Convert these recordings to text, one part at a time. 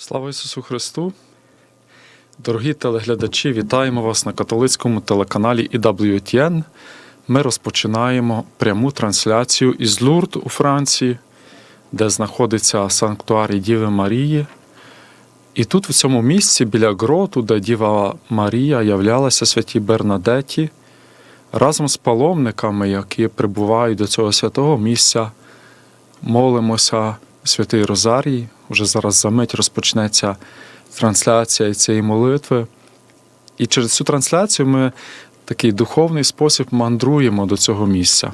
Слава Ісусу Христу! Дорогі телеглядачі, вітаємо вас на католицькому телеканалі EWTN. Ми розпочинаємо пряму трансляцію із Лурд у Франції, де знаходиться санктуарій Діви Марії. І тут, в цьому місці, біля гроту, де Діва Марія являлася святій Бернадеті, разом з паломниками, які прибувають до цього святого місця, молимося святий Розарій. Уже зараз за мить розпочнеться трансляція цієї молитви. І через цю трансляцію ми такий духовний спосіб мандруємо до цього місця.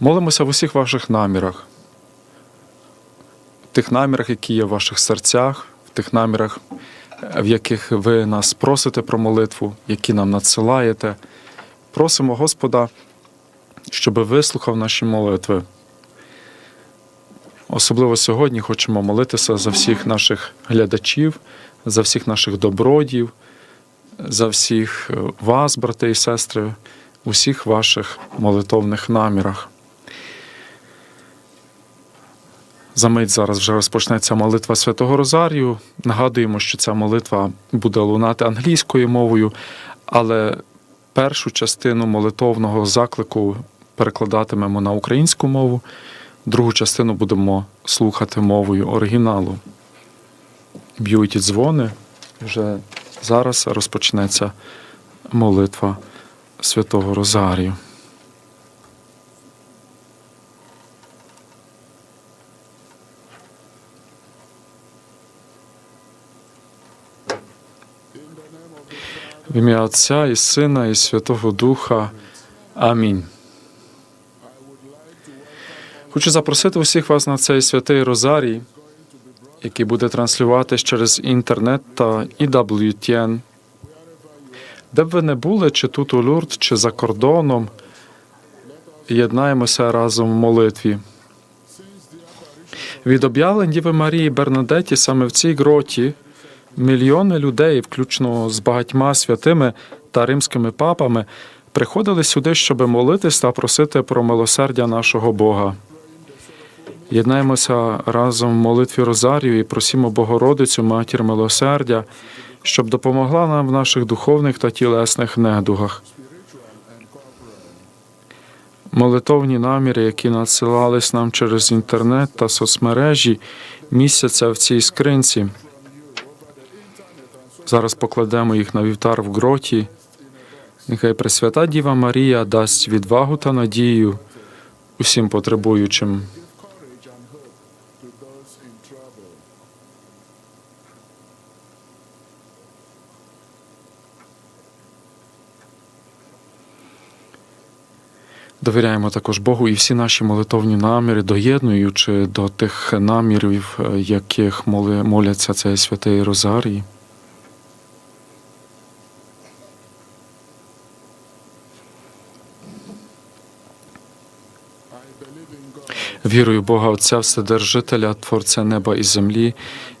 Молимося в усіх ваших намірах, в тих намірах, які є в ваших серцях, в тих намірах, в яких ви нас просите про молитву, які нам надсилаєте. Просимо Господа, щоб вислухав наші молитви. Особливо сьогодні хочемо молитися за всіх наших глядачів, за всіх наших добродів, за всіх е, вас, брати і сестри, у всіх ваших молитовних намірах. За мить зараз вже розпочнеться молитва Святого Розарію. Нагадуємо, що ця молитва буде лунати англійською мовою, але першу частину молитовного заклику перекладатимемо на українську мову. Другу частину будемо слухати мовою оригіналу. Б'ють і дзвони. Вже зараз розпочнеться молитва Святого Розарію. В ім'я Отця і Сина, і Святого Духа. Амінь. Хочу запросити усіх вас на цей святий Розарій, який буде транслюватись через інтернет та EWTN. Де б ви не були, чи тут у Люрд, чи за кордоном, єднаємося разом в молитві. Від об'явлень Діви Марії Бернадеті саме в цій гроті мільйони людей, включно з багатьма святими та римськими папами, приходили сюди, щоб молитись та просити про милосердя нашого Бога. Єднаємося разом в молитві Розарію і просімо Богородицю, матір милосердя, щоб допомогла нам в наших духовних та тілесних недугах. Молитовні наміри, які надсилались нам через інтернет та соцмережі, містяться в цій скринці. Зараз покладемо їх на вівтар в гроті. Нехай Пресвята Діва Марія дасть відвагу та надію усім потребуючим. Довіряємо також Богу і всі наші молитовні наміри, доєднуючи до тих намірів, е, яких моляться цей святий Розарій. Вірую Бога Отця, Вседержителя, Творця неба і землі,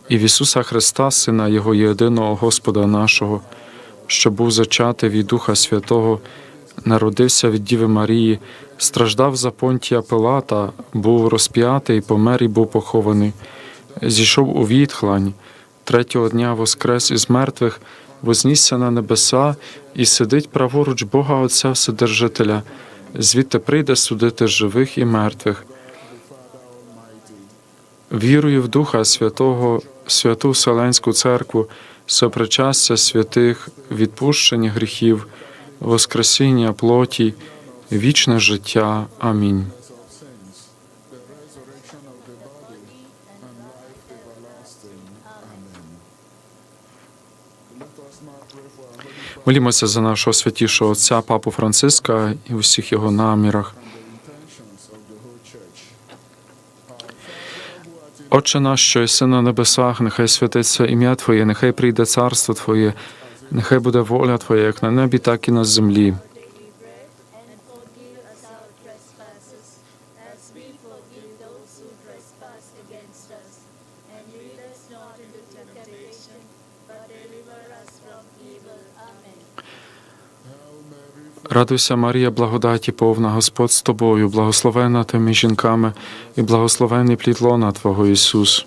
і в Ісуса Христа, Сина Його єдиного Господа нашого, що був зачатий від Духа Святого, народився від Діви Марії, страждав за понтія Пилата, був розп'ятий, помер і був похований, зійшов у відхлань, третього дня воскрес із мертвих, вознісся на небеса і сидить праворуч Бога Отця Вседержителя, звідти прийде судити живих і мертвих. Вірую в Духа Святого, святу Вселенську Церкву, сопричастя святих, відпущення гріхів, воскресіння плоті, вічне життя. Амінь. Молімося за нашого святішого Отця Папу Франциска і у всіх його намірах. Отче наш, що єси на небесах, нехай святиться ім'я Твоє, нехай прийде царство Твоє, нехай буде воля Твоя, як на небі, так і на землі. Радуйся, Марія, благодаті повна, Господь з тобою, благословена ти між жінками, і благословений плід лона Твого Ісус.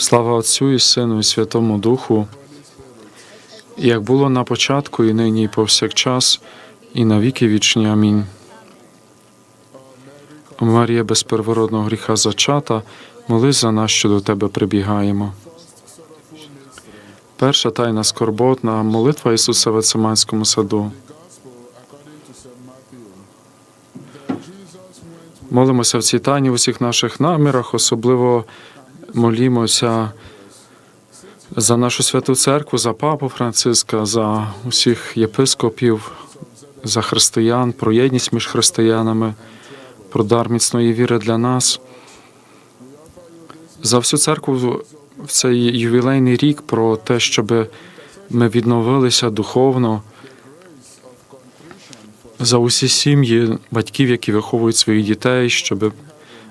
Слава Отцю і Сину, і Святому Духу, як було на початку, і нині, і повсякчас, і на віки вічні. Амінь. Марія без первородного гріха зачата, молись за нас, що до тебе прибігаємо. Перша тайна скорботна молитва Ісуса в Ецеманському саду. Молимося в цій тайні в усіх наших намірах, особливо молімося за нашу святу церкву, за папу Франциска, за усіх єпископів, за християн, про єдність між християнами, про дар міцної віри для нас. За всю церкву в цей ювілейний рік про те, щоб ми відновилися духовно. За усі сім'ї батьків, які виховують своїх дітей, щоб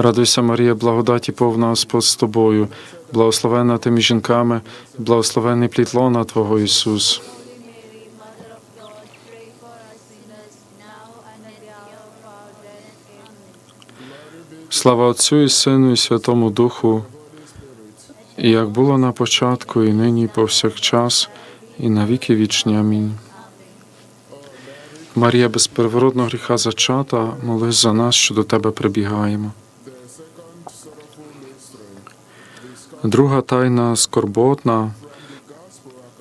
Радуйся, Марія, благодаті повна Господь з тобою, благословена ти між жінками, благословений плід лона Твого Ісус. Слава Отцю і Сину, і Святому Духу, і як було на початку, і нині, і повсякчас, і на віки вічні. Амінь. Марія без первородного гріха зачата, молись за нас, що до тебе прибігаємо. Друга тайна скорботна.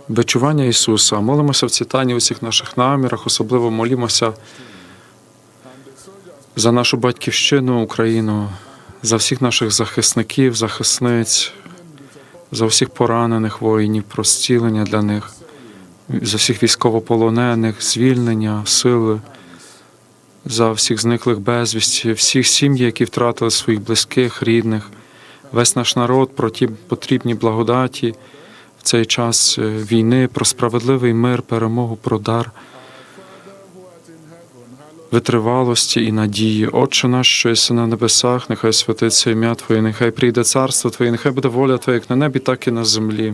Бичування Ісуса. Молимося в цій тайні у всіх наших намірах, особливо молімося за нашу батьківщину, Україну, за всіх наших захисників, захисниць, за всіх поранених воїнів, про зцілення для них, за всіх військовополонених, звільнення, сили, за всіх зниклих безвісті, всіх сім'ї, які втратили своїх близьких, рідних, весь наш народ про ті потрібні благодаті в цей час е, війни, про справедливий мир, перемогу, про дар витривалості і надії. Отче наш, що єси на небесах, нехай святиться ім'я Твоє, нехай прийде царство Твоє, нехай буде воля Твоя, як на небі, так і на землі.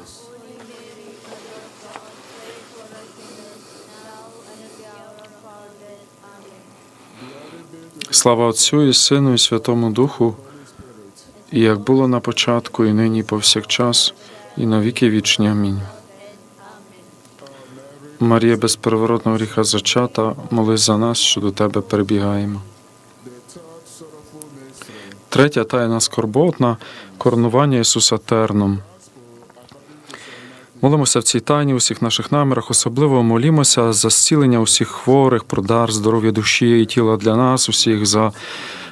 Слава Отцю і Сину, і Святому Духу, і як було на початку, і нині, і повсякчас, і на віки вічні. Амінь. Марія без переворотного гріха зачата, молись за нас, що до тебе mystery, Третя тайна скорботна коронування Ісуса терном. Молимося в цій тайні у всіх наших намірах, особливо молімося за зцілення усіх хворих, про дар здоров'я душі і тіла для нас, усіх за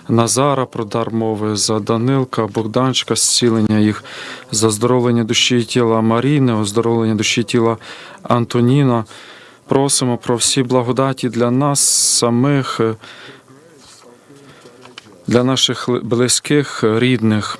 Назара, про дар мови, за Данилка, Богданчика, зцілення їх, за оздоровлення душі і тіла Маріни, оздоровлення душі і тіла Антоніна. Просимо про всі благодаті для нас самих, для наших близьких, рідних.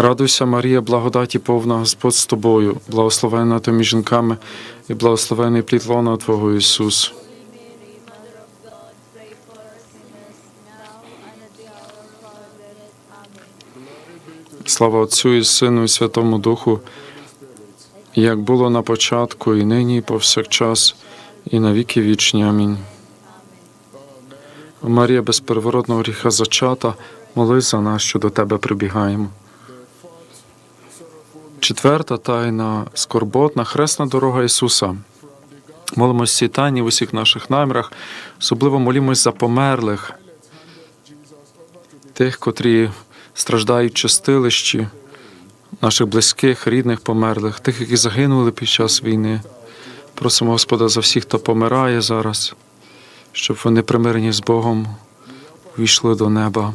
Радуйся, Марія, благодаті повна Господь з тобою, благословенна ти між жінками, і благословений плід лона Твого Ісус. Слава Отцю і Сину, і Святому Духу, як було на початку, і нині, і повсякчас, і на віки вічні. Амінь. Марія без переворотного гріха зачата, молись за нас, що до тебе прибігаємо. Четверта тайна скорботна хресна дорога Ісуса. Молимось всі тайні в усіх наших намірах, особливо молімось за померлих, тих, котрі страждають в чистилищі, наших близьких, рідних померлих, тих, які загинули під час війни. Просимо Господа за всіх, хто помирає зараз, щоб вони примирені з Богом війшли до неба.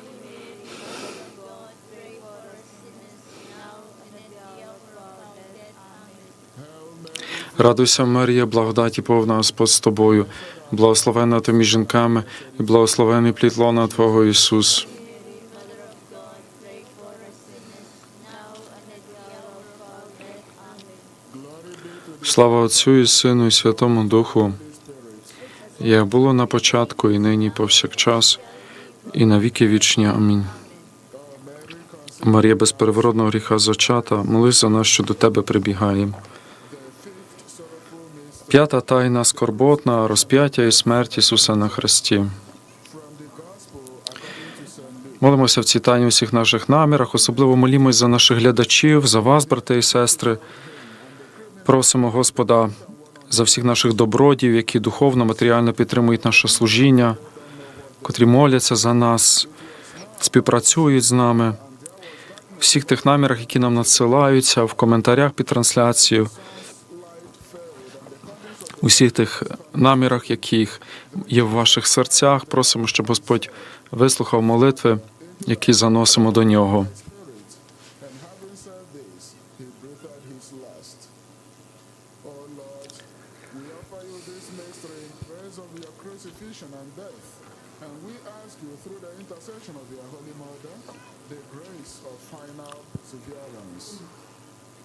Радуйся, Марія, благодаті повна Господь з тобою, благословена ти між жінками, і благословений плід лона Твого Ісус. Слава Отцю і Сину, і Святому Духу, як було на початку, і нині, і повсякчас, і на віки вічні. Амінь. Марія без переворотного гріха зачата, молись за нас, що до тебе прибігаємо. П'ята тайна скорботна, розп'яття і смерть Ісуса на Христі. Молимося в цій тайні у всіх наших намірах, особливо молімось за наших глядачів, за вас, брати і сестри. Просимо Господа за всіх наших добродів, які духовно, матеріально підтримують наше служіння, котрі моляться за нас, співпрацюють з нами. Всіх тих намірах, які нам надсилаються, в коментарях під трансляцією, у всіх тих намірах, яких є в ваших серцях, просимо, щоб Господь вислухав молитви, які заносимо до нього. Of your.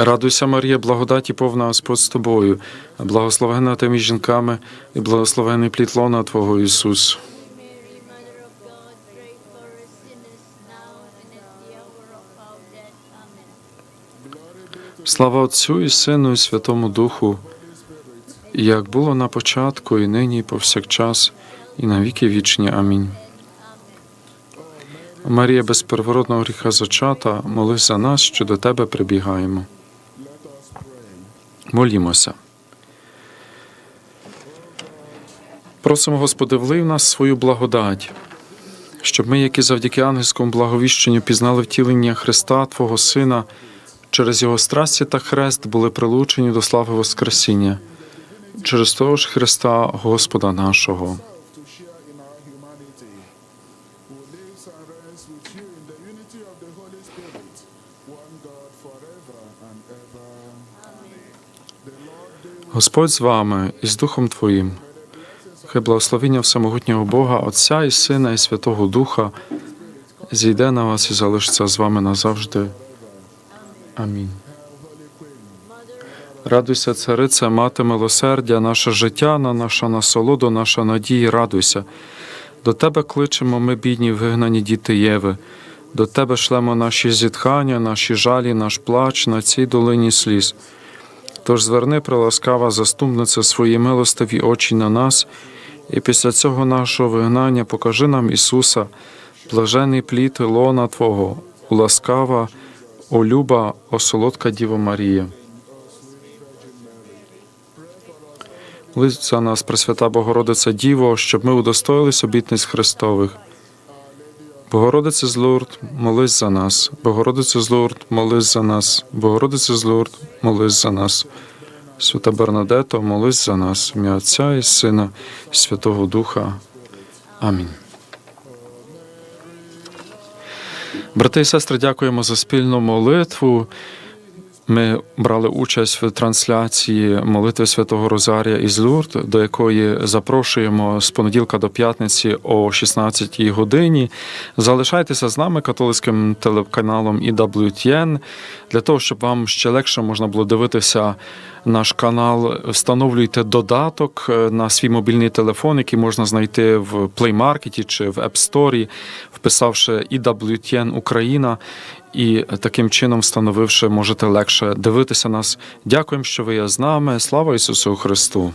Радуйся, Марія, благодаті повна, Господь з тобою, благословена ти між жінками, і благословений плід лона Твого Ісус. Слава Отцю і Сину, і Святому Духу, як було на початку, і нині, і повсякчас, і на віки вічні. Амінь. Марія без первородного гріха зачата, молись за нас, що до тебе прибігаємо. Молімося. Просимо, Господи, влив нас свою благодать, щоб ми, які завдяки ангельському благовіщенню пізнали втілення Христа, Твого Сина, через Його страсті та хрест були прилучені до слави Воскресіння, через того ж Христа Господа нашого. Господь з вами і з Духом Твоїм. Хай благословення Всемогутнього Бога, Отця і Сина, і Святого Духа зійде на вас і залишиться з вами назавжди. Амінь. Радуйся, царице, мати милосердя, наше життя, на наша насолоду, наша надія, радуйся. До тебе кличемо ми, бідні, вигнані діти Єви. До тебе шлемо наші зітхання, наші жалі, наш плач на цій долині сліз. Тож зверни, приласкава заступниця свої милостиві очі на нас, і після цього нашого вигнання покажи нам Ісуса, блажений плід лона Твого, уласкава, о люба, о солодка Діво Марія. За нас, Пресвята Богородиця Діво, щоб ми удостоїлись обітниць Христових. Богородице з Лурд, молись за нас. Богородице з Лурд, молись за нас. Богородице з Лурд, молись за нас. Свята Бернадето, молись за нас. Ім'я Отця і Сина, і Святого Духа. Амінь. Брати і сестри, дякуємо за спільну молитву. Ми брали участь в трансляції молитви Святого Розарія із Лурд, до якої запрошуємо з понеділка до п'ятниці о 16 годині. Залишайтеся з нами католицьким телеканалом EWTN, для того, щоб вам ще легше можна було дивитися наш канал. Встановлюйте додаток е, на свій мобільний телефон, який можна знайти в Play Market чи в App Store, вписавши EWTN Україна. І таким чином, встановивши, можете легше дивитися нас. Дякуємо, що ви є з нами. Слава Ісусу Христу!